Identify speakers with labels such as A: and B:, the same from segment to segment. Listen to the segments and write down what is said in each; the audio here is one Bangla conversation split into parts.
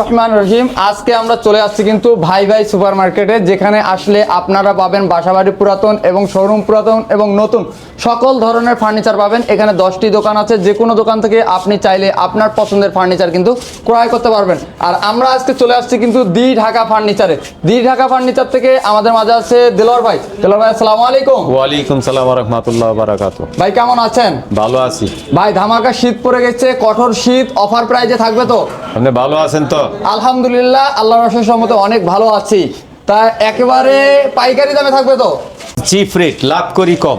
A: রহমান রহিম। আজকে আমরা চলে আসছি কিন্তু ভাই ভাই সুপার মার্কেটে যেখানে আসলে আপনারা পাবেন বাসাবাড়ি পুরাতন এবং শোরুম পুরাতন এবং নতুন সকল ধরনের ফার্নিচার পাবেন। এখানে দশটি দোকান আছে। যে কোনো দোকান থেকে আপনি চাইলে আপনার পছন্দের ফার্নিচার কিন্তু ক্রয় করতে পারবেন। আর আমরা আজকে চলে আসছি কিন্তু দি ঢাকা ফার্নিচারে। দি ঢাকা ফার্নিচার থেকে আমাদের মাঝে আছে দেলোয়ার ভাই। দেলোয়ার ভাই আসসালামু আলাইকুম।
B: ওয়ালাইকুম সালাম রহমতুল্লাহ বারাকাতু
A: ভাই কেমন আছেন?
B: ভালো আছি।
A: ভাই ধামাকা শীত পড়ে গেছে। কঠোর শীত অফার প্রাইজে থাকবে তো?
B: আপনি ভালো আছেন তো?
A: আলহামদুলিল্লাহ আল্লাহ রসের সম্মতে অনেক ভালো আছি। তা একেবারে পাইকারি দামে থাকবে তো?
B: চিপ রেট লাভ করি কম।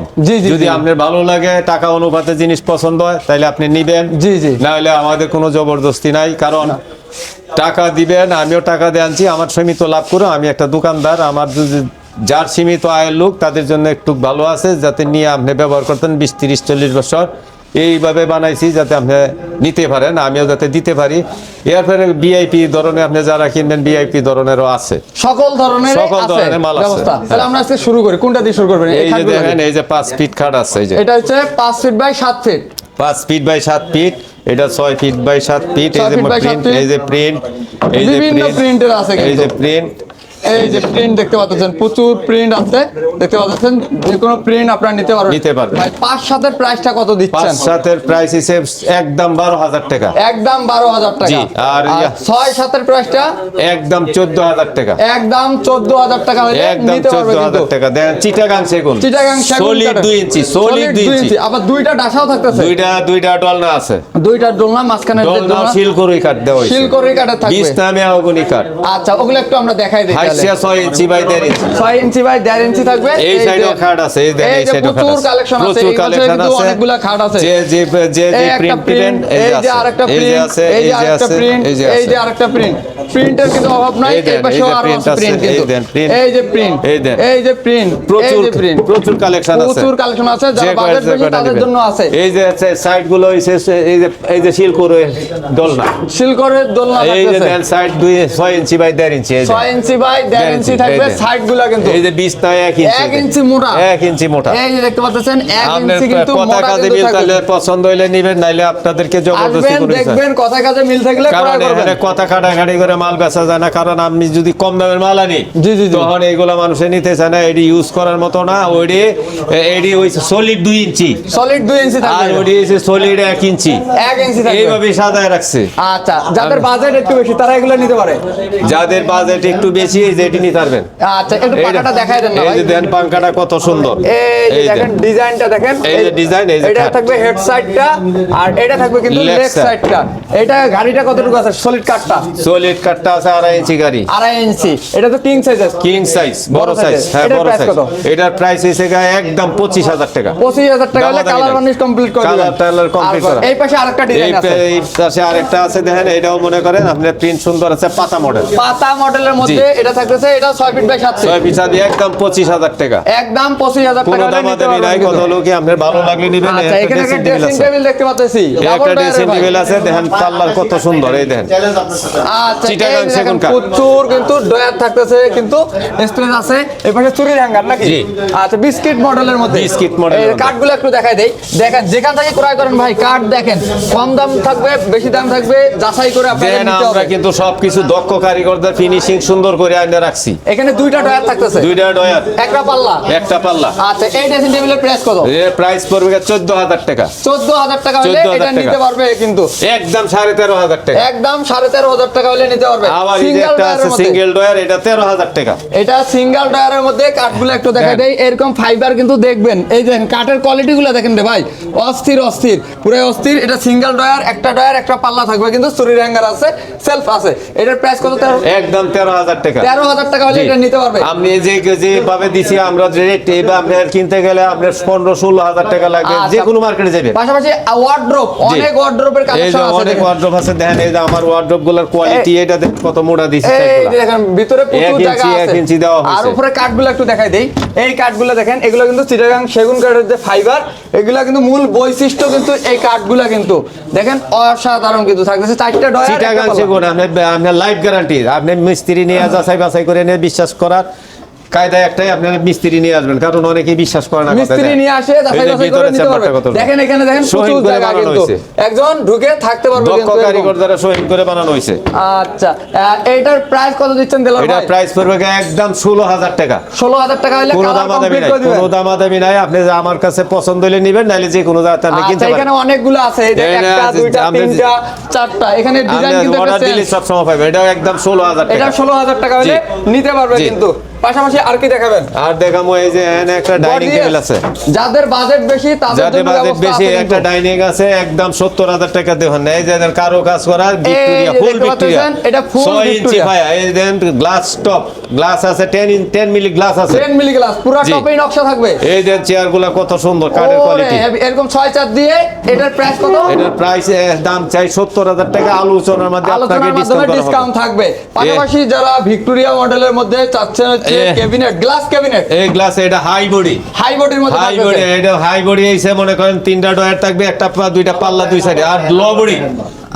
B: যদি আপনার ভালো লাগে টাকা অনুপাতে জিনিস পছন্দ হয় তাহলে আপনি নিবেন।
A: জি, জি।
B: না হলে আমাদের কোনো জবরদস্তি নাই কারণ টাকা দিবেন আমিও টাকা দিয়ে আনছি আমার সীমিত লাভ করে আমি একটা দোকানদার আমার যদি যার সীমিত আয়ের লোক তাদের জন্য একটু ভালো আছে যাতে নিয়ে আপনি ব্যবহার করতেন বিশ তিরিশ চল্লিশ বছর। এইভাবে বানাইছি যাতে আপনি নিতে পারেন আমিও যাতে দিতে পারি। এরপরে বিআইপি ধরনের আপনি যারা কিনবেন বিআইপি ধরনেরও আছে।
A: সকল ধরনের
B: সকল ধরনের মাল আছে।
A: ব্যবস্থা। তাহলে আমরা আজকে শুরু করি। কোনটা দিয়ে শুরু করবেন? এই
B: যে দেখেন এই যে পাঁচ ফিট খাট আছে এই যে।
A: এটা হচ্ছে পাঁচ ফিট বাই সাত ফিট
B: পাঁচ ফিট বাই সাত ফিট এটা ছয় ফিট বাই সাত ফিট এই যে প্রিন্ট এই যে প্রিন্ট এই যে
A: বিভিন্ন
B: প্রিন্ট
A: প্রিন্টের আছে
B: এই যে প্রিন্ট
A: এই যে প্রিন্ট দেখতে পাচ্ছেন প্রচুর প্রিন্ট আছে। দেখতে পাচ্ছেন যে কোনো প্রিন্ট আপনারা নিতে পারবেন।
B: নিতে পারবেন।
A: ভাই পাঁচ সাতের প্রাইসটা কত
B: পাঁচ সাতের প্রাইস হিসেবে একদম বারো হাজার টাকা।
A: একদম বারো হাজার টাকা।
B: জি, আর
A: ছয় সাতের প্রাইসটা
B: একদম চোদ্দ হাজার টাকা।
A: একদম চোদ্দ হাজার টাকা হলে নিতে পারবে
B: চোদ্দ
A: কিন্তু।
B: হাজার টাকা। দেন চিটাগাং সেগুন।
A: চিটাগাং সেগুন
B: সলিড
A: কাঠের।
B: দুই ইঞ্চি সলিড দুই ইঞ্চি
A: আবার দুইটা ডাসাও থাকতেছে।
B: দুইটা দুইটা ডলনা আছে।
A: দুইটা দোলনা মাঝখানে
B: ডলনা শিলকরুই কাঠ দেওয়া হয়েছে।
A: শিলকরি কাঠের থাকবে।
B: আগুনি কাঠ।
A: আচ্ছা ওগুলো একটু আমরা দেখাই দিই তাহলে
B: ইঞ্চি বাই দেড় ইঞ্চি
A: ছয় ইঞ্চি বাই দেড় ইঞ্চি থাকবে
B: এই
A: যে-
B: খাট আছে এই দেখেন
A: এই
B: এই খাট আছে
A: কালেকশন আছে
B: প্রচুর কালেকশন আছে
A: অনেকগুলা খাট আছে
B: যে যে যে যে প্রিন্ট
A: প্রিন্ট
B: দিবেন
A: এই যে আরেকটা প্রিন্ট এই যে আরেকটা প্রিন্ট
B: এই যে
A: এই
B: আছে
A: যে আরেকটা প্রিন্ট প্রিন্টের কিন্তু অভাব নাই
B: এই দেন,
A: এই পাশেও
B: এই যে আরও
A: আছে
B: আছে,
A: প্রিন্ট কিন্তু এই যে প্রিন্ট
B: এই দেন।
A: এই যে প্রিন্ট
B: প্রচুর
A: প্রিন্ট
B: প্রচুর কালেকশন আছে
A: প্রচুর কালেকশন আছে যারা বাজেট বেশি তাদের জন্য আছে
B: এই যে সাইডগুলো এই যে এই যে শিলকুরে দোলনা
A: শিলকরের দোলনা
B: এই যে দেন সাইড দুই ছয় ইঞ্চি বাই দেড় ইঞ্চি এই
A: ছয় ইঞ্চি বাই দেড়
B: দেড়
A: ইঞ্চি
B: ইঞ্চি,
A: থাকবে সাইডগুলা কিন্তু।
B: এই যে বিশ নয় এক ইঞ্চি
A: এক ইঞ্চি মোটা।
B: এক ইঞ্চি মোটা।
A: এই যে দেখতে পাচ্ছেন এক ইঞ্চি কিন্তু
B: কথা কাজে মিল
A: থাকবে।
B: পছন্দ হইলে নিবেন নাইলে আপনাদেরকে জবরদস্তি করে
A: দেখবেন কথা কাজে মিল থাকলে ক্রয় করবেন।
B: কথা কাটাকাটি করে মাল বেচা যায় না কারণ আমি যদি কম দামের মাল আনি
A: জি, জি, জি।
B: তখন এইগুলা মানুষে নিতে চায় না এডি ইউজ করার মতো না ওইডি এডি ওই সলিড দুই ইঞ্চি।
A: সলিড দুই ইঞ্চি
B: আর
A: থাকবে
B: ওইডি হচ্ছে সলিড এক ইঞ্চি।
A: এক ইঞ্চি থাকবে।
B: এইভাবে সাজায় রাখছে।
A: আচ্ছা যাদের বাজেট একটু বেশি তারা এগুলো নিতে পারে।
B: যাদের বাজেট একটু বেশি যে এটি নিতে পারবেন
A: আচ্ছা একটু পাকাটা দেখাই দেন না
B: এই যে দেন পাঙ্কাটা কত সুন্দর।
A: এই যে দেখেন ডিজাইনটা দেখেন।
B: এই যে design, এই যে
A: এটা থাকবে হেড সাইডটা আর এটা থাকবে কিন্তু লেগ সাইডটা। এটা গাড়িটা কতটুকু আছে? সলিড কাটটা
B: সলিড কাঠটা আছে আড়াই ইঞ্চি গাড়ি।
A: আড়াই ইঞ্চি। এটা তো কিং সাইজ আছে
B: কিং সাইজ বড় সাইজ হ্যাঁ বড় সাইজ এটার প্রাইস হয়েছে গা একদম পঁচিশ হাজার টাকা।
A: পঁচিশ হাজার টাকা হলে কালার। বার্নিশ কমপ্লিট করে দিবেন।
B: টালার
A: আর
B: করা।
A: এই পাশে আরেকটা ডিজাইন আছে।
B: এই পাশে আরেকটা আছে দেখেন এটাও মনে করেন আপনার প্রিন্ট সুন্দর আছে পাতা মডেল
A: পাতা মডেলের মধ্যে এটা থাকতেছে এটা ছয় ফিট বাই সাত
B: ছয়
A: ফিট
B: দিয়ে একদম পঁচিশ হাজার টাকা।
A: একদম পঁচিশ হাজার
B: কোনো
A: টাকা হলে নিতে
B: দামাদামি নাই কত। লোকে আপনার ভালো লাগলে নিবেন
A: আচ্ছা এখানে একটা ড্রেসিং টেবিল দেখতে পাচ্ছি
B: একটা ড্রেসিং টেবিল আছে দেখেন পাল্লার কত সুন্দর এই দেখেন।
A: আচ্ছা এই
B: চিটাগাং
A: দেখেন
B: সেগুন কাঠ।
A: প্রচুর কিন্তু ডয়ার থাকতেছে কিন্তু স্পেস আছে। এই পাশে চুরির হ্যাঙ্গার নাকি?
B: জি।
A: আচ্ছা বিস্কিট মডেলের মধ্যে।
B: বিস্কিট মডেলের
A: এই কাঠগুলো একটু দেখাই দেই। দেখেন যেখান থেকে ক্রয় করেন ভাই কাঠ দেখেন কম দাম থাকবে বেশি দাম থাকবে যাচাই করে আপনাদের নিতে হবে।
B: কিন্তু সবকিছু দক্ষ কারিগরদের ফিনিশিং সুন্দর করে আইনে রাখছি।
A: এখানে দুইটা ডয়ার থাকতেছে।
B: দুইটা ডয়ার।
A: একটা পাল্লা।
B: একটা পাল্লা।
A: আচ্ছা এই ড্রেসিং টেবিলের প্রাইস কত?
B: এর প্রাইস পড়বে চোদ্দ হাজার টাকা।
A: চোদ্দ হাজার টাকা হলে এটা নিতে পারবে কিন্তু।
B: একদম সাড়ে তেরো হাজার টাকা।
A: একদম সাড়ে তেরো হাজার টাকা হলে নিতে পারবে।
B: আবার একটা আছে সিঙ্গেল ডয়ার এটা তেরো হাজার টাকা।
A: এটা সিঙ্গেল টায়ারের মধ্যে কাঠগুলো একটু দেখা
B: দেখ।
A: দেয় এরকম ফাইবার কিন্তু দেখবেন। এই দেখেন কাঠের কোয়ালিটি গুলো দেখেন রে ভাই। অস্থির অস্থির। পুরো অস্থির। এটা সিঙ্গেল টায়ার একটা টায়ার একটা পাল্লা থাকবে কিন্তু চুরির হ্যাঙ্গার আছে সেলফ আছে। এটার প্রাইস কত
B: একদম তেরো হাজার টাকা
A: তেরো হাজার টাকা হলে এটা নিতে পারবে।
B: আপনি যে যেভাবে দিছি আমরা যে রেট এইভাবে আপনার কিনতে গেলে আপনার পনেরো ষোলো হাজার টাকা লাগবে
A: আচ্ছা।
B: যে কোনো মার্কেটে যাবে
A: পাশাপাশি ওয়ার্ড্রোপ অনেক ওয়ার্ড্রোপের
B: এই যে
A: কালেকশন আছে
B: অনেক। ওয়ার্ড্রোপ আছে দেখেন এই যে আমার ওয়ার্ড্রোপগুলার কোয়ালিটি এটা দেখেন কত মোটা দিছি
A: দেখেন ভিতরে প্রচুর জায়গা আছে।
B: ইঞ্চি দেওয়া হয়েছে।
A: আর উপরে কাঠগুলো একটু দেখাই দেই। এই কাঠগুলো দেখেন এগুলো কিন্তু চিটাগাং সেগুন কাঠের যে ফাইবার এগুলো কিন্তু মূল বৈশিষ্ট্য কিন্তু এই কাঠগুলো কিন্তু। দেখেন অসাধারণ কিন্তু থাকতেছে। চারটা ডয়ার
B: চিটাগাং সেগুন আপনার লাইফ গ্যারান্টি আপনি মিস্ত্রি নিয়ে যাচাই বাছাই করে নিয়ে বিশ্বাস করার কায়দা একটাই আপনার মিস্ত্রি নিয়ে আসবেন কারণ অনেকে বিশ্বাস করে না
A: মিস্ত্রি নিয়ে আসে করে নিতে পারবে। দেখেন এখানে দেখেন প্রচুর জায়গা কিন্তু। একজন ঢুকে থাকতে পারবে
B: দক্ষ
A: কিন্তু।
B: কারিগর দ্বারা শহীদ করে বানানো হয়েছে।
A: আচ্ছা প্রাইস কত দিচ্ছেন দেলোয়ার
B: এটা প্রাইস পড়বে একদম ষোলো হাজার টাকা।
A: ষোলো হাজার টাকা হলে
B: কোনো
A: কালার
B: দামাদামি
A: কমপ্লিট
B: নাই
A: করে দিবেন।
B: কোনো দামাদামি নাই। আপনি যে আমার কাছে পছন্দ হলে নিবেন নাহলে যে কোনো জায়গাতে আপনি
A: আচ্ছা
B: কিনতে
A: এখানে অনেকগুলো আছে। এই যে একটা দুইটা তিনটা চারটা। এখানে ডিজাইন কিন্তু
B: অর্ডার দিলে সব সময় পাবেন এটা একদম ষোলো হাজার
A: এটা
B: টাকা।
A: ষোলো হাজার টাকা হলে নিতে পারবে কিন্তু। পাশাপাশি আর কি দেখাবেন?
B: আর দেখামো এই যে একটা ডাইনিং টেবিল আছে।
A: যাদের বাজেট বেশি তাদের
B: যাদের বাজেট বেশি একটা ডাইনিং আছে একদম সত্তর হাজার টাকা দেখুন এই যে কারও কাজ করা ভিক্টোরিয়া ফুল ভিক্টোরিয়া
A: এটা
B: ছয় ইঞ্চি। এই দেন গ্লাস টপ গ্লাস আছে টেন টেন মিলি গ্লাস আছে।
A: 10 মিলি গ্লাস পুরো
B: জি।
A: টপেই নকশা থাকবে।
B: এই দেন চেয়ারগুলা কত সুন্দর কাঠের কোয়ালিটি
A: এরকম ছয় চার দিয়ে এটার প্রাইস কত?
B: এটার প্রাইস দাম চাই সত্তর হাজার টাকা আলোচনার মধ্যে আপনাকে ডিসকাউন্ট
A: থাকবে। পাশাপাশি যারা ভিক্টোরিয়া মডেলের মধ্যে চাচ্ছেন হচ্ছে ক্যাবিনেট গ্লাস ক্যাবিনেট।
B: এই গ্লাস এটা হাই বডি
A: হাই বডির মধ্যে
B: হাই বডি এটা হাই বডি মনে করেন তিনটা ডয়ার থাকবে একটা দুইটা পাল্লা দুই সাইডে আর লো বডি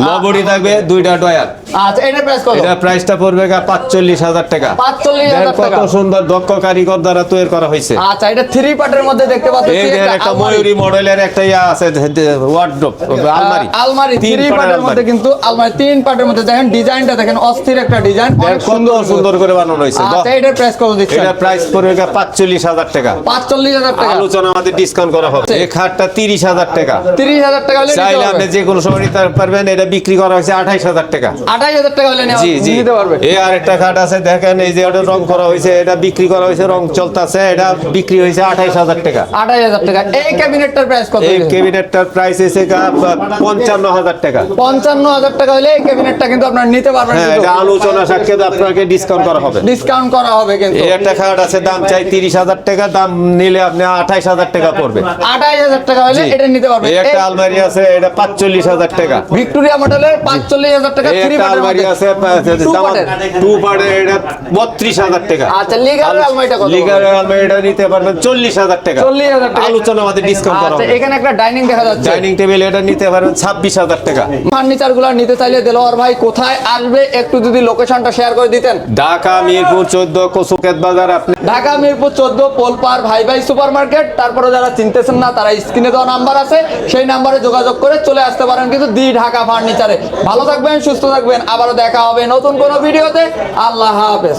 B: লো বডি থাকবে দুইটা ডয়ার
A: আচ্ছা এটার প্রাইস কত?
B: এটা প্রাইসটা পড়বে পাঁচচল্লিশ হাজার টাকা।
A: 45,000
B: দেখেন
A: টাকা।
B: কত সুন্দর দক্ষ কারিগর দ্বারা তৈরি করা হয়েছে।
A: আচ্ছা এটা থ্রি পার্টের মধ্যে দেখতে পাচ্ছেন
B: এই যে একটা ময়ূরী মডেলের একটা ইয়া আছে ওয়ার্ড্রোপ আলমারি।
A: আলমারি থ্রি পার্টের মধ্যে কিন্তু আলমারি তিন পার্টের মধ্যে দেখেন ডিজাইনটা দেখেন অস্থির একটা ডিজাইন। অনেক সুন্দর।
B: সুন্দর করে বানানো হয়েছে
A: আচ্ছা এটার প্রাইস কত দিচ্ছেন?
B: এটা প্রাইস পড়বে হাজার টাকা।
A: পাঁচচল্লিশ হাজার টাকা।
B: আলোচনা আমাদের ডিসকাউন্ট করা হবে। এই খাটটা তিরিশ হাজার টাকা।
A: তিরিশ হাজার টাকা হলে
B: চাইলে আপনি যে কোনো সময় নিতে পারবেন এটা বিক্রি করা হয়েছে আঠাইশ হাজার টাকা।
A: আঠাইশ হাজার টাকা হলে
B: জি জি।
A: নিতে পারবে।
B: এই আরেকটা খাট আছে দেখেন এই যে ওটা রং করা হয়েছে এটা বিক্রি করা হয়েছে রং চলতেছে এটা বিক্রি হয়েছে আঠাইশ হাজার টাকা।
A: আঠাইশ হাজার টাকা। এই ক্যাবিনেটটার প্রাইস কত
B: এই ক্যাবিনেটটার প্রাইস এসে পঞ্চান্ন হাজার টাকা।
A: পঞ্চান্ন হাজার টাকা হলে এই ক্যাবিনেটটা কিন্তু আপনার নিতে পারবেন
B: হ্যাঁ এটা আলোচনা সাক্ষাৎ আপনাকে ডিসকাউন্ট করা হবে।
A: ডিসকাউন্ট করা হবে কিন্তু।
B: এই একটা খাট আছে দাম চাই তিরিশ হাজার টাকা দাম নিলে আপনি আঠাইশ হাজার টাকা পড়বে।
A: আঠাইশ হাজার টাকা হলে এটা নিতে পারবেন।
B: একটা আলমারি আছে এটা পাঁচচল্লিশ হাজার টাকা।
A: ভিক্টোরিয়া মডেলের পাঁচচল্লিশ হাজার টাকা থ্রি
B: আলমারি আছে টু পার্টের। এটা বত্রিশ হাজার টাকা।
A: আচ্ছা লিগারের আলমারিটা কত
B: লিগারের আলমারিটা নিতে পারবেন চল্লিশ হাজার টাকা।
A: চল্লিশ হাজার টাকা।
B: আলোচনা আমাদের ডিসকাউন্ট করা
A: আচ্ছা এখানে একটা ডাইনিং দেখা যাচ্ছে।
B: ডাইনিং টেবিল এটা নিতে পারবেন ছাব্বিশ হাজার টাকা।
A: ফার্নিচার নিতে চাইলে দেলোয়ার ভাই কোথায় আসবে? একটু যদি লোকেশনটা শেয়ার করে দিতেন।
B: ঢাকা মিরপুর চোদ্দ কসুকেত বাজার আপনি
A: ঢাকা মিরপুর চোদ্দ পোলপার ভাই ভাই সুপার মার্কেট তারপরে যারা চিনতেছেন না তারা স্ক্রিনে দেওয়া নাম্বার আছে। সেই নাম্বারে যোগাযোগ করে চলে আসতে পারেন। কিন্তু দি ঢাকা ফার্নিচারে ভালো থাকবেন সুস্থ থাকবেন। আবারও দেখা হবে নতুন কোনো ভিডিওতে। আল্লাহ হাফেজ।